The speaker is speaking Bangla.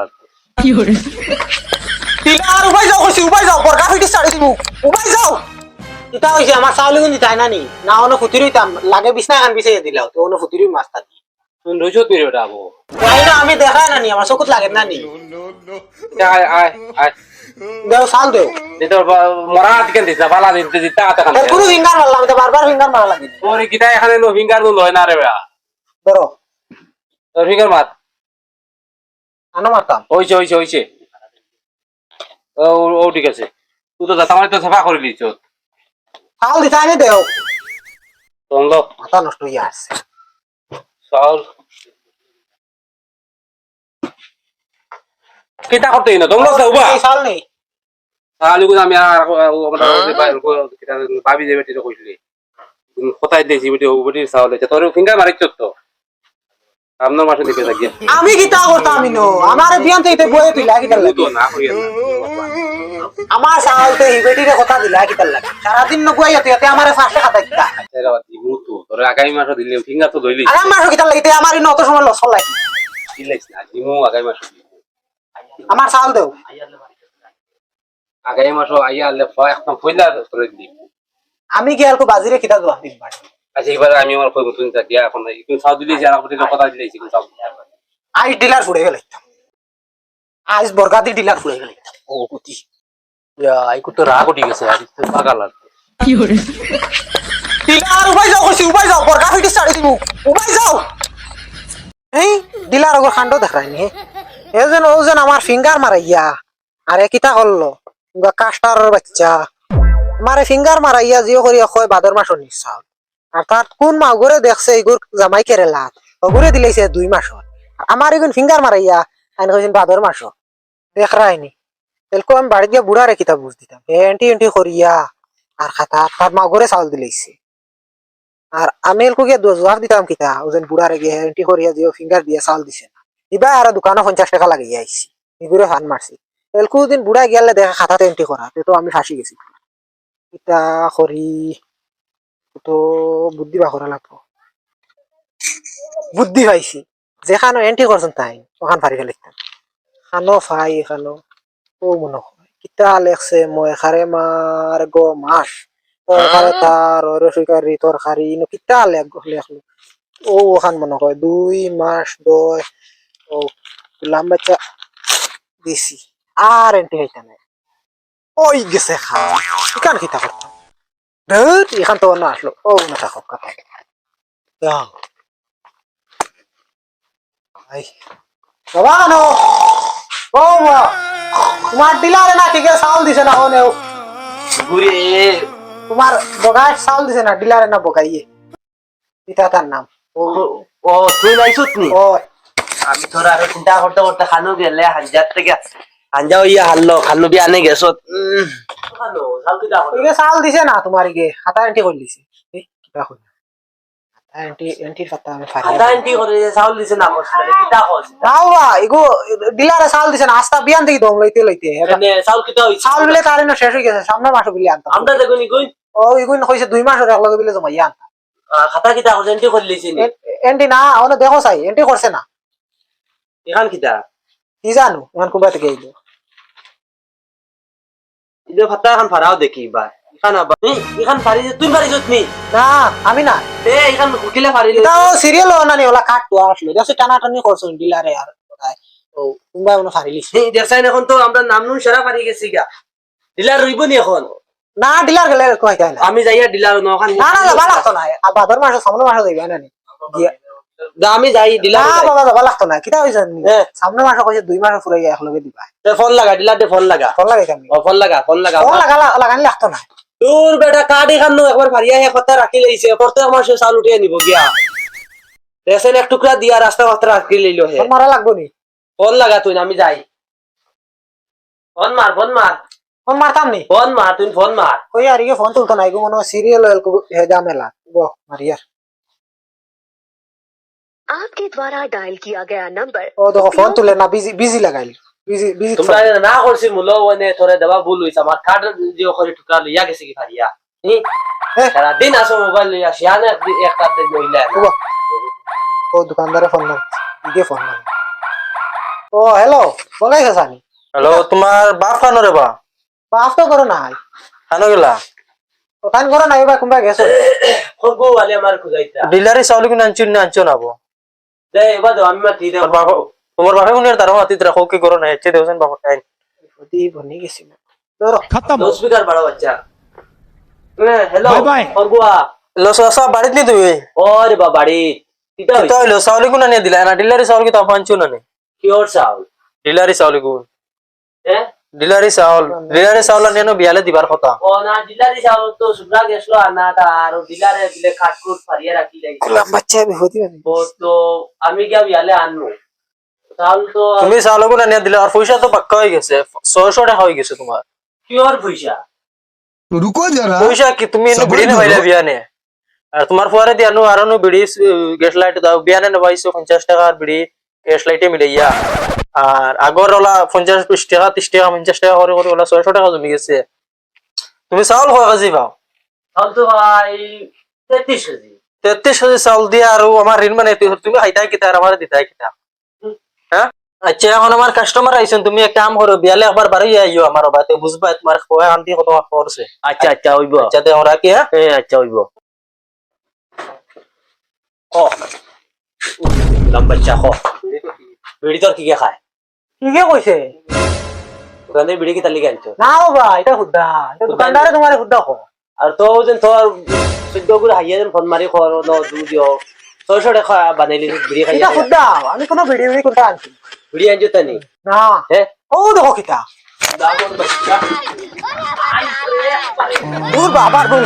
লাগবে টিলার উবাই যাও কইছি উবাই যাও বরকা ফিটি ছাড়ি দিমু। উবাই যাও। ইতা কইছে আমার চাউলি গুনি তাই না নি? না অন্য ফুতিরি তাম লাগে বিছনা খান বিছাই দিলাও তো অন্য ফুতিরি মাছটা দি। ওটা আবো। তাই না আমি দেখাই না নি আমার চকুত লাগে না নি। আয় আয় আয়। দেও চাল দেও। দে তোর মরা কেন দিছা বালা দিতে দিতে আতে কোনো ফিঙ্গার মারলাম তো বারবার ফিঙ্গার মারা লাগে। তোর কিটা এখানে নো ফিঙ্গার নো লয় না রে বেয়া? ধরো। তোর ফিঙ্গার মার। আনো মারতাম। হইছে হইছে হইছে। ও ও ঠিক আছে। তুই তো দাতা তো সাফা করে দিছ। চাল দিতে আনি দেও তন্দ মাথা নষ্ট হইয়া আসছে। চাউল করতে না চাল নেই। আমি আর ভাবি কইলি কোথায় দিয়েছি বেটি ও বেটির চাউল আছে তোর ফিঙ্গার মারিছ তো? আপনার মাসে দিতে থাকি। আমি কিতা করতাম আমি নো আমার বিয়ান থেকে বয়ে তুই লাগি তো না আমার তো বেটিরে কথা দিলা লাগে তুই এতে আমারে ফাঁসে বাতি মুতু তোর আগামী মাসে দিলে তো ধইলি। আর আমার লাগে? অত সময় লস লাগে দিলাইছ না দিমু আগামী মাসে আমার দেও। আগামী মাসে আইয়া আলে একদম ফইলা করে দি আমি কি আলকো বাজিরে কিতা দোয়া দিন পারি আচ্ছা এবার আমি আমার কই মতন থাকি এখন একটু চাউ দিলেছি আর আপনি কথা দিলেছি কিন্তু চাউ আজ ডিলার ফুড়ে গেলে আজ বরগাতি ডিলার ফুড়ে গেলে ও কুতি। আইকু তো রাগ উঠি গেছে আর। পাগালার ডিলার উবাই যাও কইছি উবাই যাও বরগা ফিটি ছাড়ি দিমু উবাই যাও। এই ডিলার ওগর খান্ড দেখায়নি এ যেন যেন আমার ফিঙ্গার মারাইয়া আরে কিতা করল? কাস্টারের বাচ্চা। মারে ফিঙ্গার মারাইয়া জিও করিয়া কয় বাদর মাসর নিশ্চাল তার কোন মা ওগরে দেখছে এগুর জামাই কেরেলা ওগরে দিলেছে দুই মাসর আমার এগুন ফিঙ্গার মারাইয়া আইন কইছেন বাদর মাস দেখ রায়নি তেলকো আমি বাড়ি গিয়ে বুড়ারে কিতা বুঝ দিতাম এন্টি এন্টি করিয়া আর খাতা তার মা ওগরে চাউল দিলেছে আর আমি এলকো গিয়ে জবাব দিতাম কিতা। ওজন বুড়ারে গিয়ে এন্টি করিয়া দিও ফিঙ্গার দিয়ে চাউল দিছে না। ইবা আর দোকানে পঞ্চাশ টাকা লাগিয়ে আইছি এগুলো হান মারছি এলকো দিন বুড়া গেলে দেখা, খাতাতে এন্টি করা তো আমি ফাঁসি গেছি। ইটা করি তো বুদ্ধি বা করা লাগবো। বুদ্ধি পাইছি। যেখানো এন্ট্রি করছেন তাই ওখান ফারি ফেলিতাম খানো ফাই খানো ও মনে হয় কিতা লেখছে মই খারে মার গো মাস তরকারি তার রসিকারি তরকারি ইনো কিতা লেখ লেখলো। ও ওখান মনে হয় দুই মাস দশ ও লাম বাচ্চা দিছি। আর এন্ট্রি হইতে নাই। ওই গেছে খা ইকান কিতা করতাম ধর এখান তো অন্য আসলো ও না থাকো কথা যাও আই বাবা কেন ও মা তোমার ডিলারে না ঠিক চাউল দিছে না ওনেও ঘুরে তোমার বগায় চাউল দিছে না ডিলারে না বগাইয়ে পিতা তার নাম ও ও তুই নাইছত নি ও আমি তোর আরও চিন্তা করতে করতে খানো গেলে হাঞ্জার থেকে হাঞ্জা হইয়া হারলো খানো বিয়া আনে গেছত কিটা ইগে দিছে না তোমার ইগে। হাতা এন্টি করে দিছে। কিবা কই হাতা এন্টি এন্টির আমি ফারি আধা এন্টি করে যে চাউল দিছে না মশলা কিটা কস? রাওয়া ইগো ডিলারে চাউল দিছে না। আস্তা বিয়ান দম লইতে লইতে। হইছে? বিলে তার শেষ গেছে। সামনে মাসে বিলে আনতাম আমরা দেখুন কই? ও ইগুন কইছে দুই মাস এক লগে বিলে জমাইয়া আনতাম খাতা কিটা করছে এন্টি করে লিছি এন্টি না। ওনে দেখো চাই। এন্টি করছে না। এখান কি জানো? ইমান কুবা থেকে আইলো। ইদে ফাতা এখন ফারাও দেখি বা এখান আবার নি এখান ফারি তুই ফারিছত নি না আমি না। এ এখান উঠিলে ফারিলে এটাও সিরিয়াল না নি ওলা কাট তো আসলো দেখছি টানা টানি করছ ডিলারে আর। ও তুমি ওনে ফারি লিছি। দেড়সাইন এখন তো আমরা নাম নুন সেরা ফারি গেছি গা। ডিলার রইব নি এখন? না ডিলার গেলে কই তাই না। আমি যাইয়া ডিলার নখান না না যাবা লাগতো না ভাদর মাসে সামনে মাসে যাইবা না নি? আমি যাই বাবা যাবা লাগতো না। কিটা হইছে। সামনে মাসে কইছে দুই মাসে ফুরাই এক লগে দিবা ফোন লাগা ডিলার দে ফোন লাগা। ফল লাগে কেমনি? ও ফোন লাগা ফোন লাগা। ফল লাগা লাগানি লাগতো না। তোর বেটা কার্ড এখান একবার ভারিয়া হে কথা রাখি লাইছে। প্রত্যেক মাসে চাল উঠিয়ে নিব গিয়া। রেশন এক টুকরা দিয়া রাস্তা মাত্র রাখি লইলো হে। মারা লাগবো নি? ফোন লাগা তুই আমি যাই। ফোন মার ফোন মার। ফোন মারতাম নি? ফোন মার তুই ফোন মার। কই আর ইগে ফোন তুলতো না মনে সিরিয়াল হে জামেলা। বো মারিয়ার। आपके द्वारा डायल किया गया नंबर ও দেখো ফোন তুলে না বিজি বিজি লাগাইলি বিজি বিজি তোমরা না করছি মুলো মানে তোরে দেবা ভুল হইছে আমার কার্ড যে করে টুকরা লইয়া গেছে কি ভারিয়া নি এ। সারা দিন আসো মোবাইল লইয়া শিয়ানে এক কার্ড মহিলা ও দোকানদারে ফোন মার ইগে ফোন মার ও হ্যালো বলাই গেছানি হ্যালো তোমার বাপ খানো রে বা বাপ তো করো নাই খানো গেলা ওখান করো নাই বা কোনবা গেছো খবো वाले আমার খুজাইতা ডিলারি চাউল কিনে আনছো না আনছো না বো দে এবার দাও আমি মাতি দে বাবা তোমার কোনের করো না এচ্ছে দেউছেন বাবা টাইম দি বনি গেছি তোর লাউড স্পিকার বাড়া বাচ্চা। হ্যালো লস আসা বাড়িত নি তুমি ওরে বা বাড়ি তো চাউল কিনে নিয়ে দিলা? না ডিলারি চাউল কি আনছো না নে? কিওর চাউল। ডিলারি চাউল গুণ হ্যাঁ ডিলারি চাউল। ডিলারি চাউল নেনো বিয়ালে দিবার কথা। ও না ডিলারি চাউল তো সুগরা গেছলো আর তা আর ডিলারে দিলে। কাটকুট ফারিয়ে রাখি লাগি বাচ্চা হতি ও তো আমি গিয়া বিয়ালে আনমু চাউল তো তুমি চাউলগুলো নিয়ে দিলে আর পয়সা তো পাক্কা হয়ে গেছে। 600 টাকা হয়ে গেছে তোমার কি আর পয়সা রুকো যারা পয়সা কি তুমি এনে বিড়ি নে বিয়ানে? আর তোমার পরে দিয়া নো আর নো বিড়ি গ্যাস লাইট দাও। বিয়ানে নেবাইছো 50 টাকা আর বিড়ি গ্যাস লাইটে মিলাইয়া আর আগর ওলা পঞ্চাশ বিশ টাকা ত্রিশ টাকা পঞ্চাশ টাকা করে করে ওলা ছয়শো টাকা জমি গেছে তুমি চাউল কয় কেজি পাও? ভাই তেত্রিশ কেজি। তেত্রিশ কেজি চাউল দিয়া আর আমার ঋণ মানে তুমি খাইতাই কিতা আর আমার দিতাই কিতা। হ্যাঁ আচ্ছা এখন আমার কাস্টমার আইছেন তুমি এক কাম করো বিয়ালে একবার বাড়ি আইও আমার বাতে বুঝবা তোমার খোয়া আনতি কত করছে আচ্ছা আচ্ছা হইব আচ্ছা তে ওরা কি হ্যাঁ আচ্ছা হইব খ খ বিড়ি তোর কি কে খায়? ঠিকই কইছে ওখানে বিড়ি কি তালিকা আনছো? না বাবা এটা এটা দোকানদারে তোমার খুদ্দা কো। আর তো যেন তোর চোদ্দ করে হাইয়া যেন ফোন মারি খর ন দু দিও ছয়শো টাকা বানাইলি বিড়ি খাইয়া এটা খুদ্দা আমি কোনো ভিডিও ভিডিও কোনটা আনছি বিড়ি আনছো তানি। না। হ্যাঁ ও দেখো কিতা। দূর বাবার বল